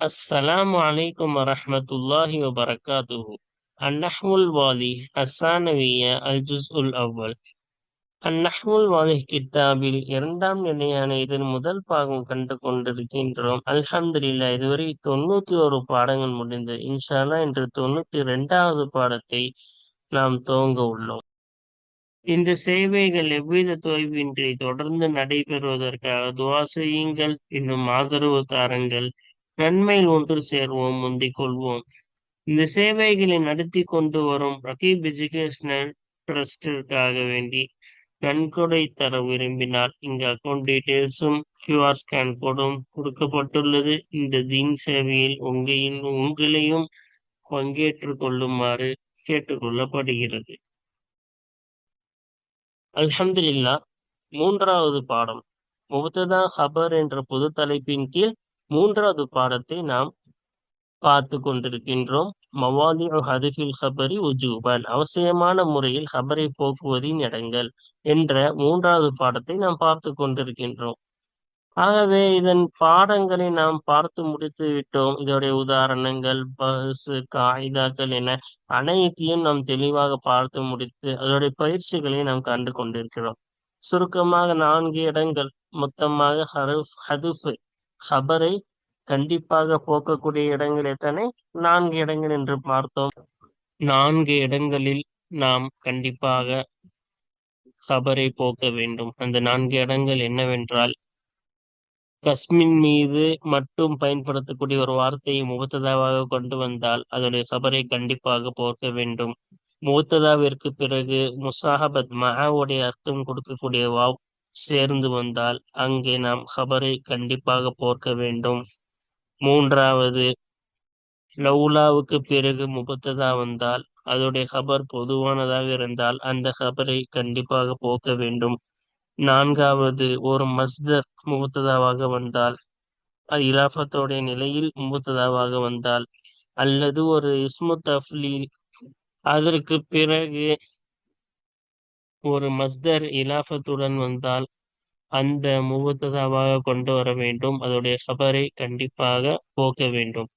அஸ்ஸலாமு அலைக்கும் வரஹமத்துல்லாஹி வபரகாத்துஹு. அந்நஹ்முல் வாலி ஹசானவிய அல் ஜுஸ் உல் அவ்வல். அந்நஹ்முல் வாலி கித்தாபில் இரண்டாம் நிலையான இதன் முதல் பாகம் கண்டு கொண்டிருக்கின்றோம். அல்ஹம்துலில்லா இதுவரை தொண்ணூற்றி ஒரு பாடங்கள் முடிந்தது. இன்ஷால்லா இன்று தொண்ணூற்றி ரெண்டாவது பாடத்தை நாம் துவங்க உள்ளோம். இந்த சேவைகள் எவ்வித தொய்வின்றி தொடர்ந்து நடைபெறுவதற்காக துவா செய்யுங்கள். இன்னும் ஆதரவு தாருங்கள். நன்மையில் ஒன்று சேர்வோம் முந்திக் கொள்வோம். இந்த சேவைகளை நடத்தி கொண்டு வரும் ரகீப் எஜுகேஷனல் ட்ரஸ்டிற்காக வேண்டி நன்கொடை தர விரும்பினால் இங்கு அக்கௌண்ட் டீட்டெயில்ஸும் கியூஆர் ஸ்கேன் கோடும் கொடுக்கப்பட்டுள்ளது. இந்த தீன் சேவையில் உங்களின் உங்களையும் பங்கேற்றுக் கொள்ளுமாறு கேட்டுக்கொள்ளப்படுகிறது. அல்ஹம்துலில்லா மூன்றாவது பாடம். முபத்ததா ஹபர் என்ற பொது தலைப்பின் கீழ் மூன்றாவது பாடத்தை நாம் பார்த்து கொண்டிருக்கின்றோம். மவாலி ஹதிஃபில் ஹபரி உஜூபன். அவசியமான முறையில் ஹபரை போக்குவதின் இடங்கள் என்ற மூன்றாவது பாடத்தை நாம் பார்த்து கொண்டிருக்கின்றோம். ஆகவே இதன் பாடங்களை நாம் பார்த்து முடித்து விட்டோம். இதோடைய உதாரணங்கள் பஸ் காகிதாக்கள் என அனைத்தையும் நாம் தெளிவாக பார்த்து முடித்து அதோடைய பயிற்சிகளை நாம் கண்டு கொண்டிருக்கிறோம். சுருக்கமாக நான்கு இடங்கள். மொத்தமாக ஹருஃப் ஹதுஃபு ஹபரை கண்டிப்பாக போக்கக்கூடிய இடங்கள் எத்தனை நான்கு இடங்கள் என்று பார்த்தோம். நான்கு இடங்களில் நாம் கண்டிப்பாக ஹபரை போக்க வேண்டும். அந்த நான்கு இடங்கள் என்னவென்றால் கஸ்மின் மீது மட்டும் பயன்படுத்தக்கூடிய ஒரு வார்த்தையை முகத்ததாவாக கொண்டு வந்தால் அதனுடைய சபரை கண்டிப்பாக போக்க வேண்டும். முகத்ததாவிற்கு பிறகு முசாஹபத் மகாவுடைய அர்த்தம் கொடுக்கக்கூடிய வாவ் சேர்ந்து வந்தால் அங்கே நாம் ஹபரை கண்டிப்பாக போர்க்க வேண்டும். மூன்றாவது லவுலாவுக்கு பிறகு முபத்ததா வந்தால் அதோடைய ஹபர் பொதுவானதாக இருந்தால் அந்த ஹபரை கண்டிப்பாக போக்க வேண்டும். நான்காவது ஒரு மஸ்தர் முபத்ததாவாக வந்தால் அது இலாஃபத்தோடைய நிலையில் முபத்ததாவாக வந்தால் அல்லது ஒரு இஸ்மு அஃப்லி அதற்கு பிறகு ஒரு மஸ்தர் இலாஃபத்துடன் வந்தால் அந்த முபத்ததாவாக கொண்டு வர வேண்டும். அதோடைய ஹபரை கண்டிப்பாக போக்க வேண்டும்.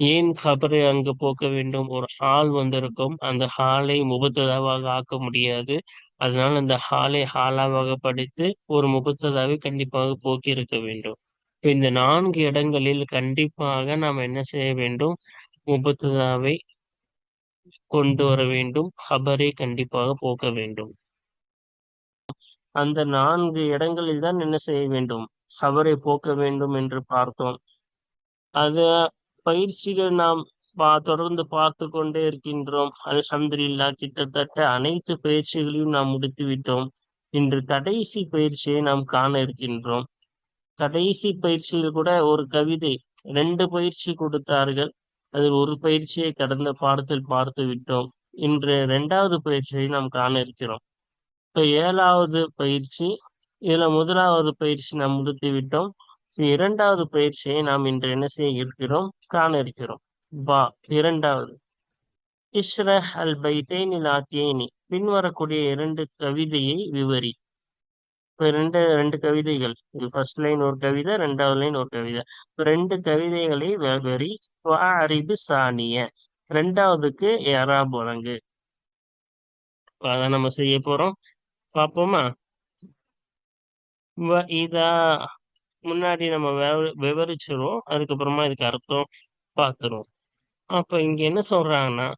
ஏன் ஹபரை அங்கு போக்க வேண்டும்? ஒரு ஹால் வந்திருக்கும். அந்த ஹாலை முபத்ததாவாக ஆக்க முடியாது. அதனால் அந்த ஹாலை ஹாலாவாக படித்து ஒரு முகத்ததாவை கண்டிப்பாக போக்கி இருக்க வேண்டும் இந்த நான்கு இடங்களில் கண்டிப்பாக நாம் என்ன செய்ய வேண்டும்? முபத்ததாவை கொண்டு வர வேண்டும். ஹபரை கண்டிப்பாக போக்க வேண்டும். அந்த நான்கு இடங்களில் தான் என்ன செய்ய வேண்டும்? சவரை போக்க வேண்டும் என்று பார்த்தோம். அது பயிற்சிகள் நாம் பா தொடர்ந்து பார்த்து கொண்டே இருக்கின்றோம். அல்ஹம்துலில்லா கிட்டத்தட்ட அனைத்து பயிற்சிகளையும் நாம் முடித்து விட்டோம் இன்று கடைசி பயிற்சியை நாம் காண இருக்கின்றோம். கடைசி பயிற்சியில் கூட ஒரு கவிதை ரெண்டு பயிற்சி கொடுத்தார்கள். அதில் ஒரு பயிற்சியை கடந்த பாடத்தில் பார்த்து விட்டோம். இன்று இரண்டாவது பயிற்சியை நாம் காண இருக்கிறோம். இப்ப ஏழாவது பயிற்சி இதுல முதலாவது பயிற்சி நாம் முடித்து விட்டோம் இரண்டாவது பயிற்சியை நாம் இன்று என்ன செய்ய இருக்கிறோம்? காண இருக்கிறோம். பா இரண்டாவது. இஷ்ரஹ் அல் பைத்தேனில் ஆத்தியேனி. பின்வரக்கூடிய இரண்டு கவிதையை விவரி. இப்போ ரெண்டு ரெண்டு கவிதைகள். இது ஃபர்ஸ்ட் லைன் ஒரு கவிதை ரெண்டாவது லைன் ஒரு கவிதை. ரெண்டு கவிதைகளை விவரி. அறிவு சாணிய. ரெண்டாவதுக்கு யாரா வழங்கு. அதை நம்ம செய்ய போறோம். பார்ப்போமா இதா முன்னாடி நம்ம விவரிச்சிருவோம். அதுக்கப்புறமா இதுக்கு அர்த்தம் பார்த்துருவோம் அப்ப இங்க என்ன சொல்றாங்கன்னா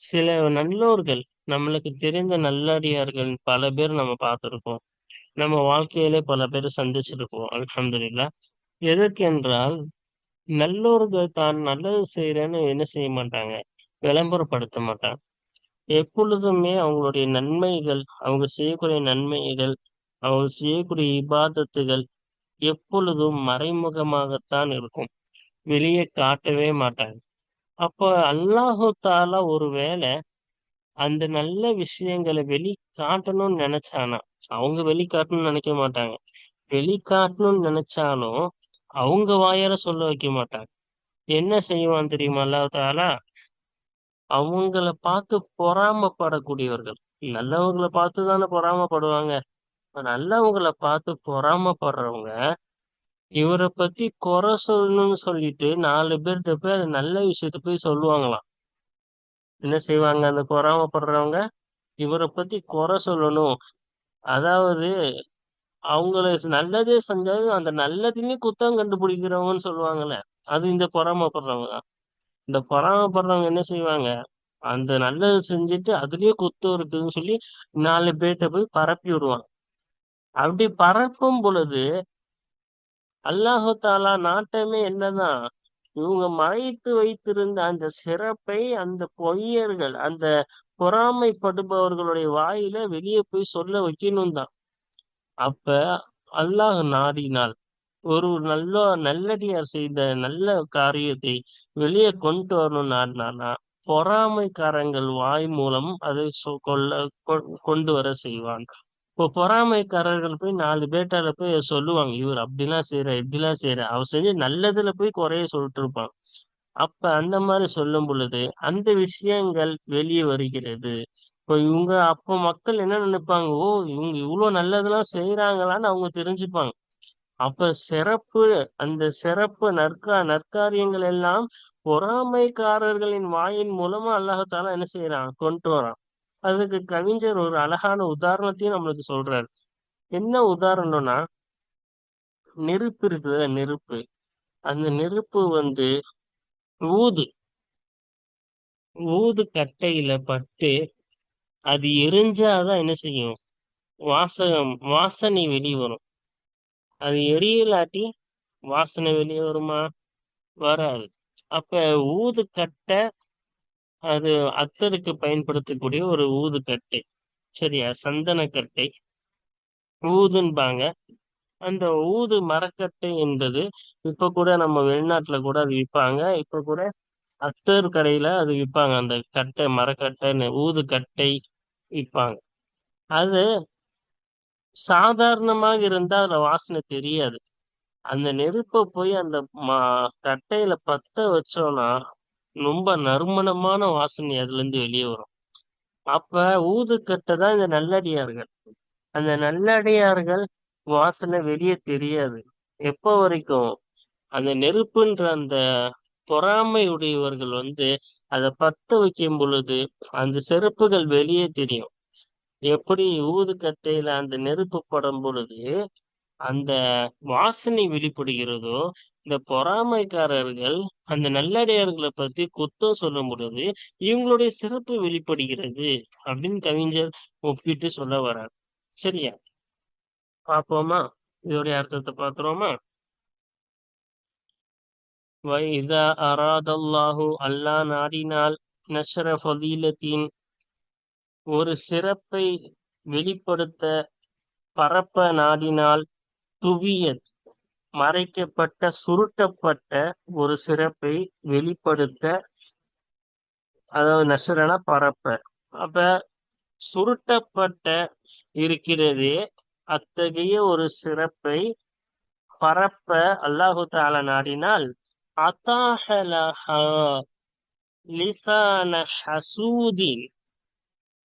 சில நல்லோர்கள் நம்மளுக்கு தெரிந்த நல்லடியார்கள் பல பேர் நம்ம பார்த்துருக்கோம் நம்ம வாழ்க்கையிலே பல பேர் சந்திச்சிருப்போம் அலமதுல்லா எதற்கென்றால் நல்லோர்கள் தான் நல்லது செய்யறேன்னு என்ன செய்ய மாட்டாங்க? விளம்பரப்படுத்த மாட்டாங்க. எப்பொழுதுமே அவங்களுடைய நன்மைகள் அவங்க செய்யக்கூடிய நன்மைகள் அவங்க செய்யக்கூடிய இபாதத்துகள் எப்பொழுதும் மறைமுகமாகத்தான் இருக்கும். வெளியே காட்டவே மாட்டாங்க. அப்போ அல்லாஹு தாலா ஒருவேளை அந்த நல்ல விஷயங்களை வெளி காட்டணும்னு நினைச்சானா? அவங்க வெளிக்காட்டணும்னு நினைக்க மாட்டாங்க. வெளிக்காட்டணும்னு நினைச்சாலும் அவங்க வாயால சொல்ல வைக்க மாட்டாங்க. என்ன செய்வான் தெரியுமா அல்லாஹ் தாலா? அவங்கள பார்த்து பொறாமப்படக்கூடியவர்கள். நல்லவங்களை பார்த்து தானே பொறாமப்படுவாங்க நல்லவங்கள பார்த்து பொறாமப்படுறவங்க இவரை பத்தி குறை சொல்லணும்னு சொல்லிட்டு நாலு பேர்கிட்ட போய் அது நல்ல விஷயத்த போய் சொல்லுவாங்களாம். என்ன செய்வாங்க அந்த பொறாமப்படுறவங்க? இவரை பத்தி குறை சொல்லணும். அதாவது அவங்கள நல்லதே செஞ்சாலும் அந்த நல்லதுலயும் குத்தம் கண்டுபிடிக்கிறவங்கன்னு சொல்லுவாங்கல்ல. அது இந்த பொறாமப்படுறவங்க தான். இந்த பொறாமப்படுறவங்க என்ன செய்வாங்க? அந்த நல்லது செஞ்சுட்டு அதுலயே குத்தம் இருக்குதுன்னு சொல்லி நாலு பேர்கிட்ட போய் பரப்பி விடுவாங்க அப்படி பரப்பும் பொழுது அல்லாஹு தாலா நாட்டமே என்னதான்? இவங்க மறைத்து வைத்திருந்த அந்த சிறப்பை அந்த பொய்யர்கள் அந்த பொறாமைப்படுபவர்களுடைய வாயில வெளியே போய் சொல்ல வைக்கணும் தான் அப்ப அல்லாஹ் நாடினால் ஒரு நல்ல நல்லடியார் செய்த நல்ல காரியத்தை வெளியே கொண்டு வரணும் நாடினானா பொறாமைக்காரங்கள் வாய் மூலம் அதை கொள்ள கொண்டு வர செய்வான் இப்போ பொறாமைக்காரர்கள் போய் நாலு பேட்டால போய் சொல்லுவாங்க இவர் அப்படிலாம் செய்யற இப்படிலாம் செய்யற. அவர் செஞ்சு நல்லதுல போய் குறைய சொல்லிட்டு இருப்பான். அப்ப அந்த மாதிரி சொல்லும் பொழுது அந்த விஷயங்கள் வெளியே வருகிறது. இப்போ இவங்க அப்ப மக்கள் என்ன நினைப்பாங்க ஓ இவங்க இவ்வளவு நல்லதெல்லாம் செய்யறாங்களான்னு அவங்க தெரிஞ்சுப்பாங்க. அப்ப சிறப்பு அந்த சிறப்பு நற்கா நற்காரியங்கள் எல்லாம் பொறாமைக்காரர்களின் வாயின் மூலமா அல்லாஹால என்ன செய்யறான் கொண்டு வரான். அதுக்கு கவிஞர் ஒரு அழகான உதாரணத்தையும் நம்மளுக்கு சொல்றாரு. என்ன உதாரணம்னா நெருப்பு இருக்குது நெருப்பு. அந்த நெருப்பு வந்து ஊது. ஊது கட்டையில பட்டு அது எரிஞ்சாதான் என்ன செய்யும்? வாசகம் வாசனை வெளிவரும். அது எரியலாட்டி வாசனை வெளியே வருமா? வராது. அப்ப ஊது கட்டை அது அத்தருக்கு பயன்படுத்தக்கூடிய ஒரு ஊதுக்கட்டை. சரியா? சந்தனக்கட்டை. ஊதுன்பாங்க. அந்த ஊது மரக்கட்டை என்பது இப்ப கூட நம்ம வெளிநாட்டுல கூட அது விற்பாங்க இப்ப கூட அத்தர் கடையில அது விற்பாங்க அந்த கட்டை மரக்கட்டைன்னு ஊது கட்டை விற்பாங்க அது சாதாரணமாக இருந்தா அதுல வாசனை தெரியாது. அந்த நெருப்பை போய் அந்த கட்டையில பத்த வச்சோம்னா ரொம்ப நறுமணமான வாசனை அதுல இருந்து வெளியே வரும். அப்ப ஊதுக்கட்டை தான் இந்த நல்லடியார்கள். அந்த நல்லடியார்கள் வாசனை வெளியே தெரியாது. எப்ப வரைக்கும்? அந்த நெருப்புன்ற அந்த பொறாமை உடையவர்கள் வந்து அதை பத்த வைக்கும் பொழுது அந்த செருப்புகள் வெளியே தெரியும். எப்படி ஊதுக்கட்டையில அந்த நெருப்பு படும் பொழுது அந்த வாசனை வெளிப்படுகிறதோ இந்த பொறாமைக்காரர்கள் அந்த நல்லடியார்களை பத்தி குத்தம் சொல்லும் பொழுது இவங்களுடைய சிறப்பு வெளிப்படுகிறது அப்படின்னு கவிஞர் ஒப்பிட்டு சொல்ல வர்றார். சரியா? பாப்போமா இதோடைய அர்த்தத்தை பார்த்துருவோமா? வைதா அராதல்லாஹு அல்லா நாடினால் நஷர ஃபதீலத்தின் ஒரு சிறப்பை வெளிப்படுத்த பரப்ப நாடினால் துவியத் மறைக்கப்பட்ட சுருட்டப்பட்ட ஒரு சிறப்பை வெளிப்படுத்த அதாவது நசுரனா பரப்ப. அப்ப சுருட்டப்பட்ட இருக்கிறதே அத்தகைய ஒரு சிறப்பை பரப்ப அல்லாஹு தால நாடினால் அத்தாஹலஹா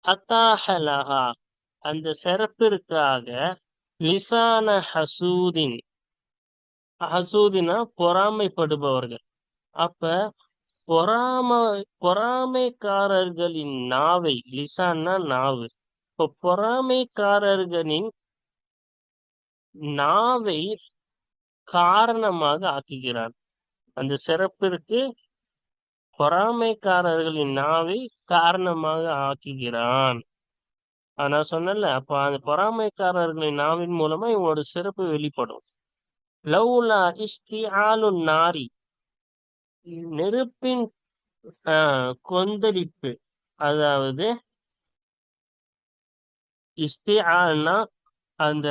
அத்தாஹலஹா. அந்த சிறப்பிற்காக லிசான ஹசூதின் ஹசூதினா பொறாமைப்படுபவர்கள். அப்ப பொறாமை பொறாமைக்காரர்களின் நாவை லிசான்னா நாவு. இப்போ பொறாமைக்காரர்களின் நாவை காரணமாக ஆக்குகிறார். அந்த சிறப்பிற்கு பொறாமைக்காரர்களின் நாவை காரணமாக ஆக்குகிறான். நான் சொன்னல அப்ப அந்த பொறாமைக்காரர்களின் நாவின் மூலமா இவங்களோட சிறப்பு வெளிப்படும். லவ்லா இஸ்திஆலு நாரி. நெருப்பின் கொந்தளிப்பு. அதாவது இஸ்திஆல்னா அந்த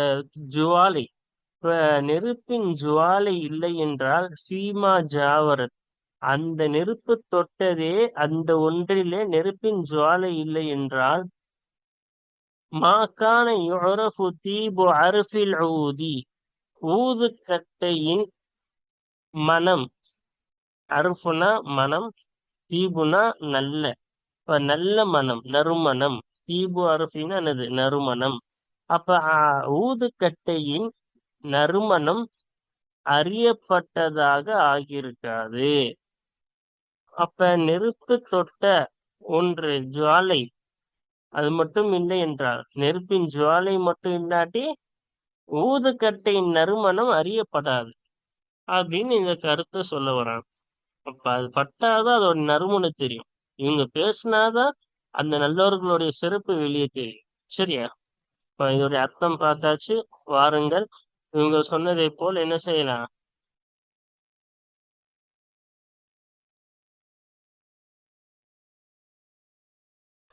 ஜுவாலை. இப்ப நெருப்பின் ஜுவாலை இல்லை என்றால் சீமா ஜாவரத். அந்த நெருப்பு தொட்டதே அந்த ஒன்றிலே நெருப்பின் ஜுவாலை இல்லை என்றால் மாக்கான யுரஃபு தீபு அருஃபில் ஊதி ஊதுக்கட்டையின் மனம் அருஃபுனா மனம் தீபுனா நல்ல. இப்ப நல்ல மனம் நறுமணம். தீபு அருஃபின்னா என்னது? நறுமணம். அப்ப ஊதுக்கட்டையின் நறுமணம் அறியப்பட்டதாக ஆகியிருக்காது. அப்ப நெருப்பு தொட்ட ஒன்று ஜுவாலை. அது மட்டும் இல்லை என்றால் நெருப்பின் ஜுவாலை மட்டும் இல்லாட்டி ஊதுக்கட்டையின் நறுமணம் அறியப்படாது அப்படின்னு இந்த கருத்தை சொல்ல வராங்க. அப்ப அது பட்டாதான் அதோட நறுமணம் தெரியும். இவங்க பேசினாதான் அந்த நல்லவர்களுடைய சிறப்பு வெளியே தெரியும். சரியா? இப்ப இதோடைய அர்த்தம் பார்த்தாச்சு. வாருங்கள். இவங்க சொன்னதை போல் என்ன செய்யலாம்?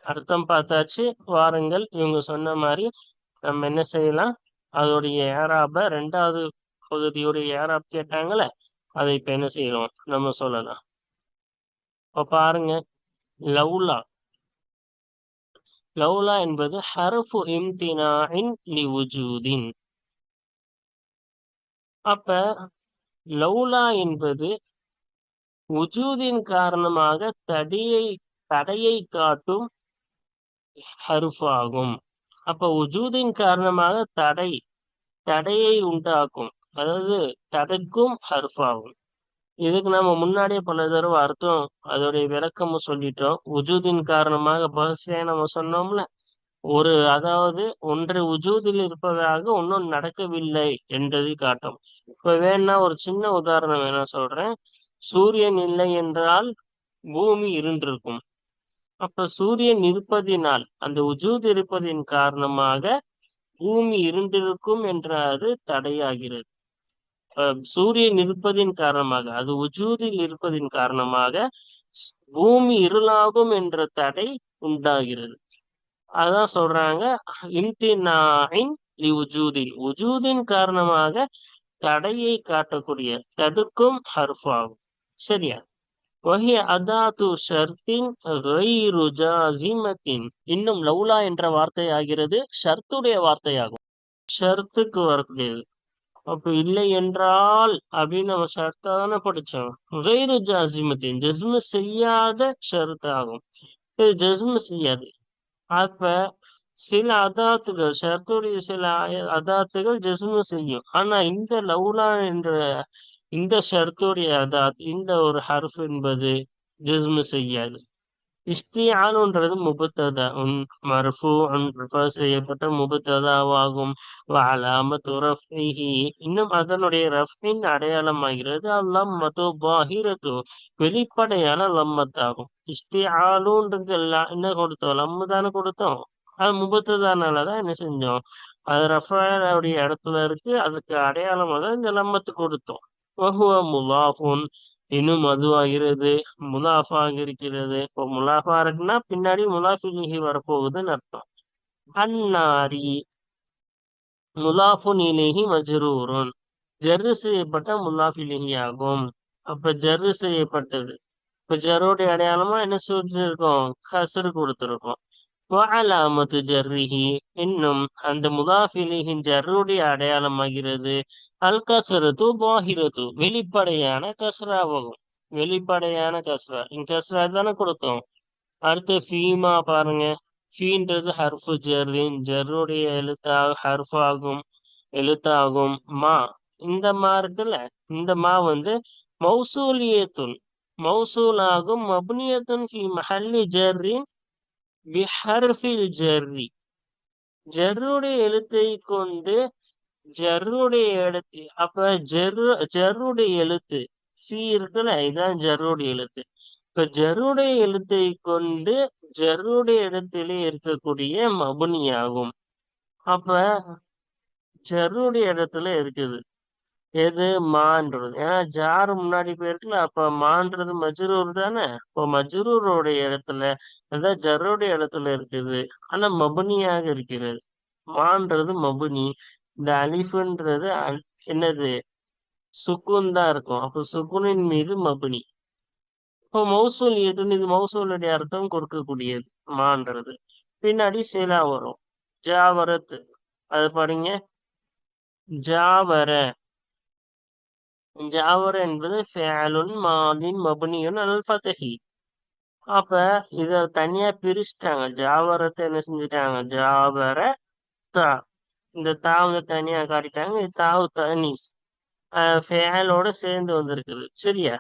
அர்த்தம் பார்த்தாச்சு. வாருங்கள் இவங்க சொன்ன மாதிரி நம்ம என்ன செய்யலாம்? அதோடைய ஏராப ரெண்டாவது பகுதியுடைய ஏராப் கேட்டாங்களே அதை இப்ப என்ன செய்யறோம்? நம்ம சொல்லலாம். இப்ப பாருங்க லவ்லா. லவ்லா என்பது ஹரஃபு இம்தினாயின் லிவுஜூதின். அப்ப லவ்லா என்பது உஜூதின் காரணமாக தடியை தடையை காட்டும் ஹருஃப் ஆகும் அப்ப உஜூதின் காரணமாக தடை தடையை உண்டாக்கும். அதாவது தடைக்கும் ஹர்ஃப் ஆகும் இதுக்கு நம்ம முன்னாடியே பல தடவை அர்த்தம் அதோடைய விளக்கமும் சொல்லிட்டோம். உஜூதின் காரணமாக பகசே நம்ம சொன்னோம்ல ஒரு அதாவது ஒன்றை உஜூதில் இருப்பதாக ஒன்றும் நடக்கவில்லை என்றது காட்டும். இப்ப வேணா ஒரு சின்ன உதாரணம் வேணா சொல்றேன். சூரியன் இல்லை என்றால் பூமி இருந்திருக்கும். அப்ப சூரியன் இருப்பதினால் அந்த உஜூத் இருப்பதின் காரணமாக பூமி இருண்டிருக்கும் என்ற அது தடையாகிறது. சூரியன் இருப்பதின் காரணமாக அது உஜூதில் இருப்பதின் காரணமாக பூமி இருளாகும் என்ற தடை உண்டாகிறது. அதான் சொல்றாங்க இன்தினாயின் உஜூதில். உஜூதின் காரணமாக தடையை காட்டக்கூடிய தடுக்கும் ஹர்ஃப் ஆகும். சரியா? வஹிய அதாத்து ஷர்த்தின் ஜாசிமத்தின் இன்னும் லவ்லா என்ற வார்த்தை ஆகிறது ஷர்த்துடைய வார்த்தையாகும். ஷர்த்துக்கு வரக்கூடியது. அப்ப இல்லை என்றால் அப்படின்னு நம்ம ஷர்த்தா தானே படிச்சோம். கைரு ஜாசிமத்தின் ஜஸ்மு செய்யாத ஷர்த் ஆகும். இது ஜஸ்மு செய்யாது. அப்ப சில அதாத்துகள் ஷர்த்துடைய சில அதாத்துகள் ஜஸ்மு செய்யும். ஆனா இந்த லவ்லா என்ற இந்த ஷர்த்துடைய அதாத் இந்த ஒரு ஹர்ஃப் என்பது ஜிஸ்மு செய்யாது. இஸ்தியானுன்றது முபத்ததா உன் மர்ஃபு செய்யப்பட்ட முபத்ததாவாகும். அலாமத்து ரஃபிஹி இன்னும் அதனுடைய ரஃபின் அடையாளமாகிறது. அல்லாம் மதோ பாஹிரத்து வெளிப்படையான லம்மத்தாகும். இஸ்தியாலுன்றது எல்லாம் என்ன கொடுத்தோம்? லம்மு தானே கொடுத்தோம். அது முபத்ததானாலதான் என்ன செஞ்சோம்? அது ரஃபாவுடைய இடத்துல இருக்கு. அதுக்கு அடையாளமாக இந்த லம்மத்து கொடுத்தோம். வஹுவ முலாஃபுன் இன்னும் அதுவாகிறது முலாஃபாக இருக்கிறது இப்போ முலாஃபா இருக்குன்னா பின்னாடி முலாஃபிலிஹி வரப்போகுதுன்னு அர்த்தம் அன்னாரி முலாஃபுன் இலேஹி மஜ்ரூருன் ஜர்ரு செய்யப்பட்ட முலாஃபிலிஹி ஆகும் அப்ப ஜர்ரு செய்யப்பட்டது இப்ப ஜருடைய அடையாளமா என்ன சொல்லிருக்கோம் கசரு கொடுத்துருக்கோம் வஅலாமத்து ஜர்ரிஹி இன்னும் அந்த முதாஃபிலிஹின் ஜர்ருடைய அடையாளமாகிறது அல் கசரத்து பாஹிரத்து வெளிப்படையான கசராவாகும் வெளிப்படையான கசரா கசரா தானே கொடுத்தோம் அடுத்து ஃபீமா பாருங்க ஃபீன்றது ஹர்ஃபு ஜர்ரின் ஜர்ருடைய எழுத்தாக ஹர்ஃப் ஆகும் எழுத்தாகும் மா இந்த மா இருக்குல்ல இந்த மா வந்து மௌசூலியத்துன் மௌசூலாகும் மபுனியத்துன் ஃபி மஹல்லி ஜர்ரின் பிஹர்ஃபில் ஜர்ரி ஜர்ருடைய எழுத்தை கொண்டு ஜர்ருடைய எழுத்து அப்ப ஜர்ரு ஜர்ருடைய எழுத்து சி இருக்குல்ல இதுதான் ஜர்ருடைய எழுத்து இப்ப ஜருடைய எழுத்தை கொண்டு ஜருடைய இடத்திலே இருக்கக்கூடிய மபுனி ஆகும் அப்ப ஜருடைய இடத்துல இருக்குது எது மான்றது? ஏன்னா ஜாரு முன்னாடி போயிருக்குல்ல அப்ப மான்றது மஜ்ரூர் தானே? இப்போ மஜ்ரூரோடைய இடத்துல அதான் ஜருடைய இடத்துல இருக்குது. ஆனா மபுனியாக இருக்கிறது. மான்றது மபுனி. இந்த அலிஃபுன்றது என்னது? சுக்குன் தான் இருக்கும். அப்ப சுக்குனின் மீது மபுனி. இப்போ மௌசூல் எதுன்னு இது மௌசூலுடைய அர்த்தம் கொடுக்கக்கூடியது மான்றது. பின்னாடி சிலா வரும். ஜாவரத்து அது பாருங்க. ஜாவர ஜாவர என்பது ஃபேலுன் மாதின் மபுனியுன் அல் ஃபதஹி அப்ப இத தனியா பிரிச்சுட்டாங்க. ஜாவரத்தை என்ன செஞ்சுட்டாங்க? ஜாவர தா. இந்த தா வந்து தனியா காட்டிட்டாங்க. இது தாவு தனீஸ் ஃபேலோட சேர்ந்து வந்திருக்குது. சரியா?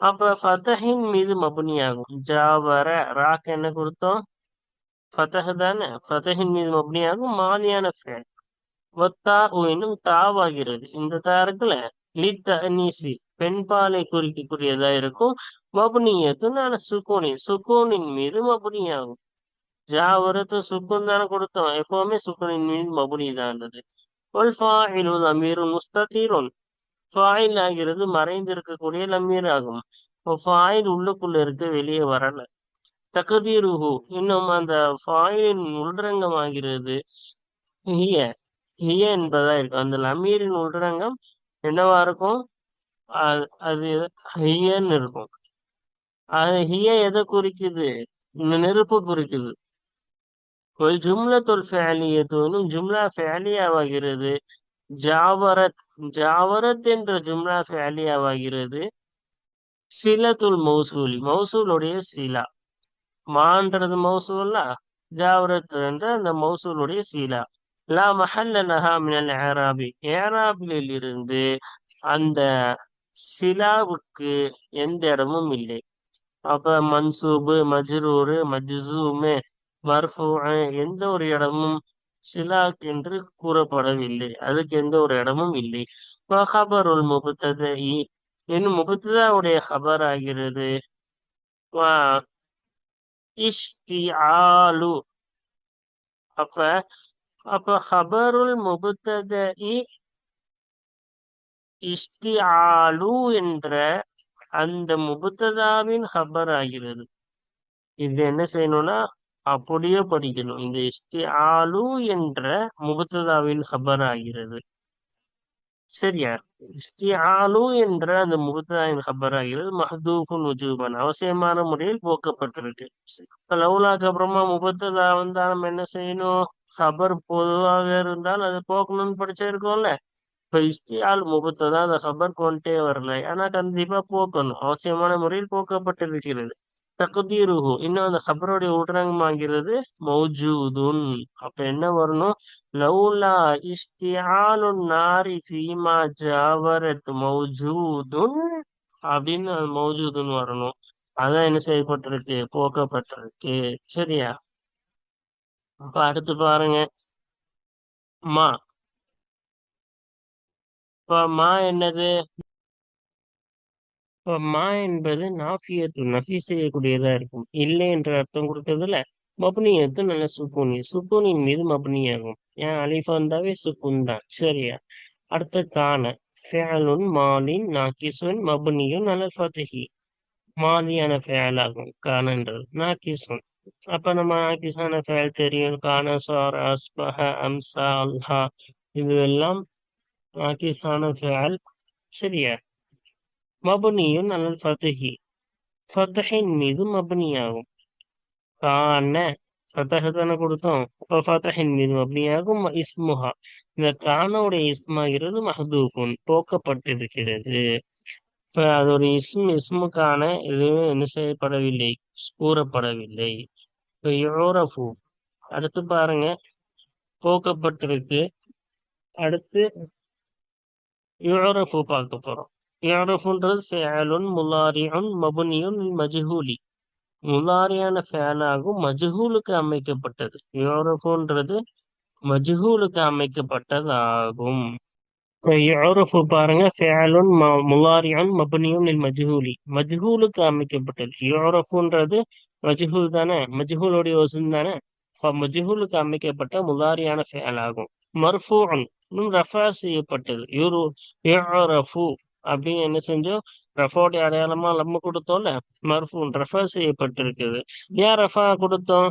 அப்ப ஃபதஹின் மீது மபுனியாகும். ஜாவர ராக் என்ன கொடுத்தோம்? ஃபதஹ் தானே? ஃபதஹின் மீது மபுனியாகும். மாதியான ஃபேல். ஒத்தா உயினும் தாவாகிறது. இந்த தா இருக்குல்ல லித்த அனீசி பெண்பாலை குறிக்கக்கூடியதா இருக்கும். மபுனியத்தும் நான் சுகோனின் சுகோனின் மீது மபுனியாகும். ஜாவரத்து சுக்குன் தானே கொடுத்தோம். எப்பவுமே சுக்குனின் மீது மபுனி தான்றது ஒல் ஃபாயிலு அமீருன் முஸ்தீருன் ஃபாயில் ஆகிறது மறைந்து இருக்கக்கூடிய லம்மீர் ஆகும் ஃபாயில் உள்ளுக்குள்ள இருக்க வெளியே வரல. தகுதீருஹு இன்னும் அந்த ஃபாயிலின் உள்ரங்கம் ஆகிறது. ஹிய ஹிய என்பதா இருக்கும் அந்த லமீரின் உள்ரங்கம் என்னவா இருக்கும்? அது ஹியன்னு இருக்கும். அது ஹிய எதை குறிக்குது? நெருப்பு குறிக்குது. ஒரு ஜும்ல தொல் ஃபேலியத்துவனும் ஜும்லா ஃபேலியாவாகிறது. ஜாவரத் ஜாவரத் என்ற ஜும்லா ஃபேலியாவாகிறது. சிலத்துல் மௌசூலி மௌசூலுடைய சிலா. மான்றது மௌசூல்லா ஜாவரத் என்ற அந்த மௌசூலுடைய சீலா. லா மஹல்ல லஹா மினல் ஏராபி ஏராபிலில் இருந்து அந்த சிலாவுக்கு எந்த இடமும் இல்லை. அப்ப மன்சூபு மஜ்ரூரு மஜ்சூமு மர்ஃபு எந்த ஒரு இடமும் சிலாக் என்று கூறப்படவில்லை. அதுக்கு எந்த ஒரு இடமும் இல்லை. ஹபருல் முபுத்ததை இன்னும் முபுத்ததாவுடைய ஹபர் ஆகிறது இஷ்டிஆலு அப்ப அப்ப ஹபருல் முபத்தத இஷ்டிஆலு என்ற அந்த முபுத்ததாவின் ஹபர் ஆகிறது இது என்ன செய்யணும்னா அப்படியே படிக்கணும் இந்த இஸ்திஆலு என்ற முபுத்ததாவின் ஹபர் ஆகிறது சரியா இஸ்திஆலு என்ற அந்த முகத்ததாவின் ஹபர் ஆகிறது மஹதூஃபுன் உஜூபன் அவசியமான முறையில் போக்கப்பட்டிருக்கு லவுலாக்கு அப்புறமா முபுத்ததா வந்தா நம்ம என்ன செய்யணும் ஹபர் பொதுவாக இருந்தால் அது போக்கணும்னு படிச்சிருக்கோம்ல. இப்ப இஸ்தியால் தான் அந்த ஹபர் கொண்டே வரல ஆனா கண்டிப்பா போக்கணும். அவசியமான முறையில் போக்கப்பட்டிருக்கிறது. தகுதீருஹு. இன்னும் அந்த ஹபருடைய உடரங்கமாகிறது மௌஜூதுன். அப்ப என்ன வரணும்? லவுலா இஸ்தியாலு நாரி ஃபீமா ஜாவரத் மௌஜூதுன் அப்படின்னு மௌஜூதுன்னு வரணும். அதான் என்ன செய்யப்பட்டிருக்கு? போக்கப்பட்டிருக்கு. சரியா? அப்ப அடுத்து பாருங்க. மா. இப்ப மா என்னது? இப்ப மா என்பது நாஃபியத்து நஃபி செய்யக்கூடியதா இருக்கும். இல்லை என்ற அர்த்தம் கொடுக்கறதுல மப்னியத்து நல்ல சுக்கூனி? சுக்கூனின் மீது மப்னியாகும். ஏன்? அலிஃபா இருந்தாவே சுக்குன் தான். சரியா? அடுத்த காண. ஃபேலுன் மாலின் நாக்கிசுன் மபுனியும் நல்ல ஃபதஹி மாதியான ஃபேல் ஆகும் காணன்றது. நாக்கிசுன். அப்ப நம்ம நாக்கிசான ஃபேல் தெரியும். கான சார் அஸ்பஹ அம்சா அல்ஹா. இது எல்லாம் நாக்கிசான ஃபேல் சரியா? மபுனியும் அலல் ஃபதஹி. ஃபதஹின் மீது மபுனியாகும். கான ஃபதஹ தானே கொடுத்தோம். இப்போ ஃபதஹின் மீது மபுனியாகும். இஸ்முஹா. இந்த கானோடைய இஸ்மாகிறது மஹதூஃபுன். போக்கப்பட்டிருக்கிறது. இப்போ அது ஒரு இஸ்ம் இஸ்முக்கான எதுவும் என்ன செய்யப்படவில்லை. கூறப்படவில்லை. யோரஃபு அடுத்து பாருங்க. போக்கப்பட்டிருக்கு. அடுத்து யோரஃபு பார்க்க போறோம். யாரஃபுன்றது ஃபேலுன் முலாரியுன் மபுனியுன் மஜ்ஹூலி. முலாரியான ஃபேலாகும் மஜ்ஹூலுக்கு அமைக்கப்பட்டது. யோரஃபுன்றது மஜ்ஹூலுக்கு அமைக்கப்பட்டதாகும். யுரஃபு பாருங்க. ஃபேலுன் முலாரியான் மபுனியுன் மஜ்ஹூலி. மஜ்ஹூலுக்கு அமைக்கப்பட்டது. யுரஃபுன்றது மஜ்ஹூல் தானே? மஜ்ஹூலுடைய வசூல் தானே? மஜ்ஹூலுக்கு அமைக்கப்பட்ட முதாரியான ஃபேல் ஆகும். மர்ஃபூன் ரஃபா செய்யப்பட்டது. யூரு யோரஃபு அப்படின்னு என்ன செஞ்சோம் ரஃபோடைய அடையாளமா நம்ம கொடுத்தோம்ல? மர்ஃபூன் ரஃபா செய்யப்பட்டிருக்குது. ஏன் ரஃபா கொடுத்தோம்?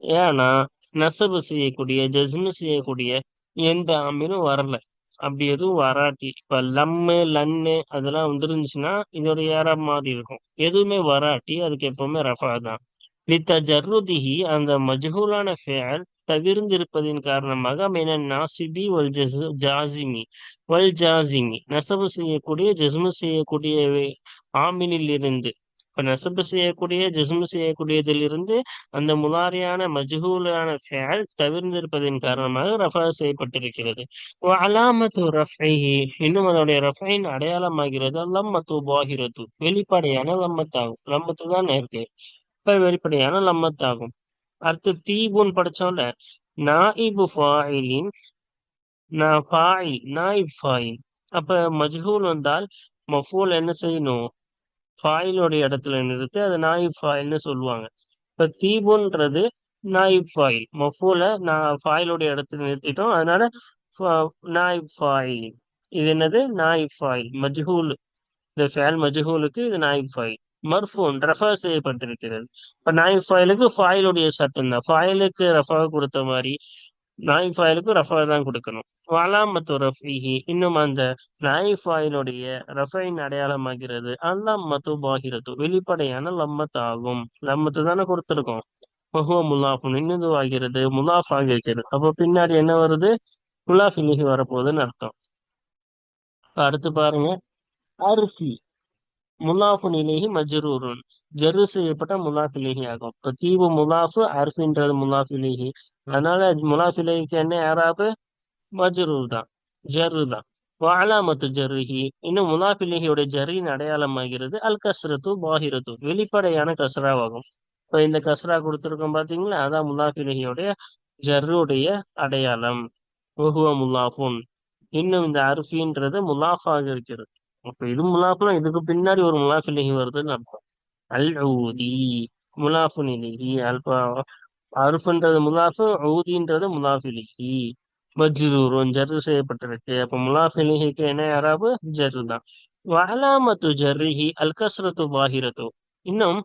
ஏன்னா நசபு செய்யக்கூடிய ஜஸ்மு செய்யக்கூடிய எந்த அமீரும் வரல. அப்படி எதுவும் வராட்டி. இப்ப லம்மு லன்னு அதெல்லாம் வந்துருந்துச்சுன்னா இதோட ஏற மாதிரி இருக்கும். எதுவுமே வராட்டி அதுக்கு எப்பவுமே ரஃபா தான். லித்த ஜர்ருதிஹி அந்த மஜ்ஹூலான ஃபேல் தவிர்ந்திருப்பதின் காரணமாக மினன் நாசிபி வல் ஜாசிமி. வல் ஜாசிமி நெசவு செய்யக்கூடிய ஜஸ்மு செய்யக்கூடிய ஆமினில் இருந்து இப்ப நெசப்பு செய்யக்கூடிய ஜிஸ்மு செய்யக்கூடியதிலிருந்து அந்த முலாரியான மஜ்ஹூலான ஃபேல் தவிர்ந்திருப்பதின் காரணமாக ரஃபா செய்யப்பட்டிருக்கிறது. அலாமத்து ரஃபைஹி இன்னும் அதனுடைய ரஃபைன் அடையாளமாகிறது. லம்மத்து பாகிரத்து வெளிப்படையான லம்மத்தாகும். லம்மத்து தான் இருக்கு இப்ப வெளிப்படையான லம்மத்தாகும். அடுத்து தீபுன்னு படிச்சோம்ல நாயிபு ஃபாயிலின் நான் ஃபாயில் நாயிப் ஃபாயில். அப்ப மஜ்ஹூல் வந்தால் மஃபூல் என்ன செய்யணும்? ஃபாயிலோடைய இடத்துல நிறுத்தி அது நாயிப் ஃபாயில்னு சொல்லுவாங்க. இப்போ தீபுன்றது நாயிப் ஃபாயில் மஃபூல நான் ஃபாயிலோடைய இடத்துல நிறுத்திட்டோம். அதனால நாயிப் ஃபாயில் இது என்னது? நாயிப் ஃபாயில் மஜ்ஹூல். இந்த ஃபேல் மஜ்ஹூலுக்கு இது நாயிப் ஃபாயில் மர்ஃபூன் ரெஃபர் செய்யப்பட்டிருக்கிறது. இப்போ நாயிப் ஃபாயிலுக்கு ஃபாயிலுடைய சட்டம் தான். ஃபாயிலுக்கு ரெஃபர் கொடுத்த மாதிரி நாய் ஃபாயிலுக்கு ரஃபா தான் கொடுக்கணும். வலாமத்து ரஃபிஹி இன்னும் அந்த நாய் ஃபாயிலுடைய ரஃபைன் அடையாளமாகிறது. அல்லம்மத்து பாகிரத்து வெளிப்படையான லம்மத் ஆகும் லம்மத்து தானே கொடுத்துருக்கோம். மஹுவ முலாஃபுன் இன்னது ஆகிறது முலாஃப் ஆகிருக்கிறது அப்போ பின்னாடி என்ன வருது? முலாஃப் இன்னைக்கு வரப்போகுதுன்னு அர்த்தம். அடுத்து பாருங்க. அரிசி. முலாஃபு நிலைஹி மஜ்ரூருன். ஜரு செய்யப்பட்ட முலாஃப் இலேஹி ஆகும். இப்போ தீவு முலாஃபு அர்ஃபின்றது முலாஃப் இலேஹி அதனால முலாஃப் இலேஹிக்கு என்ன யாராபு மஜ்ரூர் தான். ஜரு தான். வாலாமத்து ஜருஹி இன்னும் முலாஃபிலிஹியோட ஜரின் அடையாளமாகிறது அல் கஸ்ரத்து பாஹிரத்து. வெளிப்படையான கஸ்ராவாகும். இப்போ இந்த கஸ்ரா கொடுத்துருக்கோம் பார்த்தீங்களா அதான் முலாஃபிலிஹியோடைய ஜருடைய அடையாளம். ஒஹுவ முலாஃபுன். இன்னும் இந்த அர்ஃபின்றது முலாஃபாக இருக்கிறது. அப்ப இது முலாஃபுனா இதுக்கு பின்னாடி ஒரு முலாஃபிலிஹி வருதுன்னு அர்த்தம். அல் ஊதி முலாஃபு நிலிஹி அல்பா அருஃபுன்றது முலாஃபு ஊதின்றது முலாஃபிலிஹி மஜ்ரூரும் ஜர்ரு செய்யப்பட்டிருக்கு. அப்ப முலாஃபிலிஹிக்கு என்ன யாராவது? ஜர்ரு தான். வலாமத்து ஜர்ரிஹி அல் கஸ்ரத்து பாஹிரத்து. இன்னும்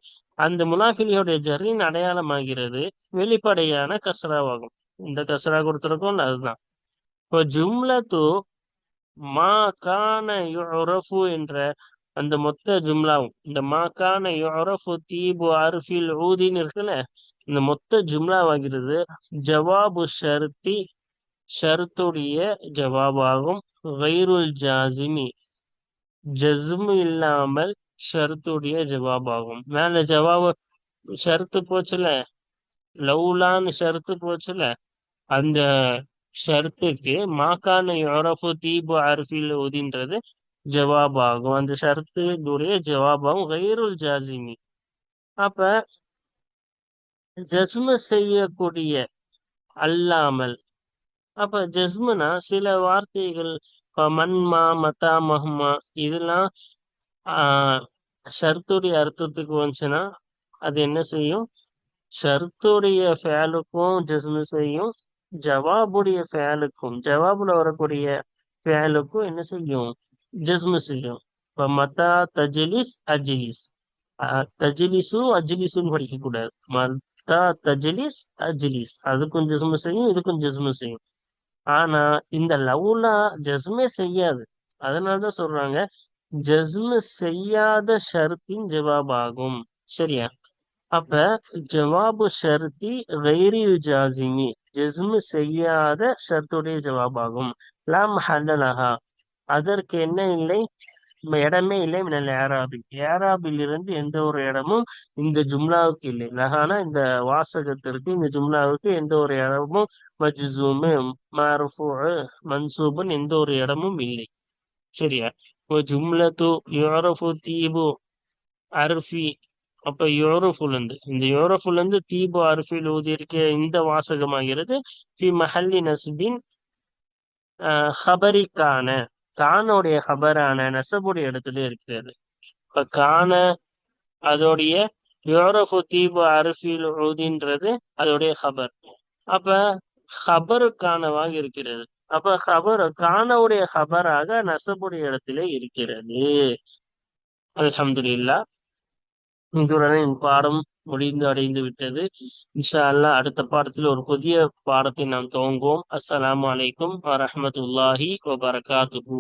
அந்த முலாஃபிலியோடைய ஜர்ரின் அடையாளமாகிறது வெளிப்படையான கஸ்ராவாகும். இந்த கஸ்ரா கொடுத்துருக்கோம் அதுதான். இப்போ ஜும்லத்து மா கான யுரஃபு என்ற அந்த மொத்த ஜும்லாவும். இந்த மா கான யுரஃபு தீபு அருஃபில் ஊதின்னு இருக்குல்ல இந்த மொத்த ஜும்லாவாகிறது ஜவாபு ஷர்த்தி ஷருத்துடைய ஜவாபாகும். கைருல் ஜாசிமி ஜஸ்மு இல்லாமல் ஷருத்துடைய ஜவாபாகும். மேல ஜவாபு ஷர்த்து போச்சுல லவ்லான்னு ஷர்த்து போச்சுல அந்த ஷர்த்துக்கு மாக்கான யோரஃபு தீபு அர்ஃபில் உதின்றது ஜவாபாகும். அந்த ஷர்த்துடைய ஜவாபாகும் கைருல் ஜாசிமி அப்ப ஜஸ்ம செய்யக்கூடிய அல்லாமல் அப்ப ஜஸ்மனா சில வார்த்தைகள் மன்மா மத்தா மஹ்மா இதெல்லாம் ஆஹ் ஷர்த்துடைய அர்த்தத்துக்கு வந்துச்சுன்னா அது என்ன செய்யும்? ஷர்த்துடைய ஃபேலுக்கும் ஜஸ்மு செய்யும். ஜவாபுடைய ஃபேலுக்கும் ஜவாபுல வரக்கூடிய ஃபேலுக்கும் என்ன செய்யும்? ஜஸ்மு செய்யும். இப்ப மத்தா தஜிலிஸ் அஜிலிஸ். தஜிலிசு அஜிலிசுன்னு படிக்க கூடாது மத்தா தஜிலிஸ் அஜிலிஸ். அதுக்கும் ஜஸ்மு செய்யும் இதுக்கும் ஜஸ்மு செய்யும். ஆனா இந்த லவ்லா ஜஸ்மே செய்யாது. அதனாலதான் சொல்றாங்க ஜஸ்மு செய்யாத ஷர்த்தின் ஜவாபாகும். சரியா? அப்ப ஜவாபு ஷர்த்தி கைரில் ஜாசிமி ஜெஸ்மு செய்யாத ஷர்த்துடைய ஜவாபாகும். லாம் மஹல்லலஹா அதற்கு என்ன இல்லை? இடமே இல்லை மினல் ஏராபி ஏராபில் இருந்து எந்த ஒரு இடமும் இந்த ஜும்லாவுக்கு இல்லை. லஹானா இந்த வாசகத்திற்கு இந்த ஜும்லாவுக்கு எந்த ஒரு இடமும் மஜ்சூமு மர்ஃபூ மன்சூபன் எந்த ஒரு இடமும் இல்லை. சரியா? ஜும்லத்து யுரஃபு தீபு அர்ஃபி அப்ப யூரோஃபுல் இருந்து இந்த யூரோஃபுல் இருந்து தீபு அருஃபில் ஊதி இருக்க இந்த வாசகமாகிறது ஃபி மஹல்லி நஸ்பின் ஹபரிக்கான கானோடைய ஹபரான நசபுடைய இடத்துல இருக்கிறது. இப்ப கான அதோடைய யோரஃபு தீபு அருஃபில் ஊதின்றது அதோடைய ஹபர். அப்ப ஹபருக்கானவாக இருக்கிறது. அப்ப ஹபர் கானவுடைய ஹபராக நசபுடைய இடத்திலே இருக்கிறது. அலமதுல்லா இத்துடன் பாடம் முடிந்து அடைந்து விட்டது. இன்ஷா அல்லா அடுத்த பாடத்தில் ஒரு புதிய பாடத்தை நாம் துவங்குவோம். அஸ்ஸலாம் அலைக்கும் வரமத்துல்லாஹி வபரகாத்துஹூ.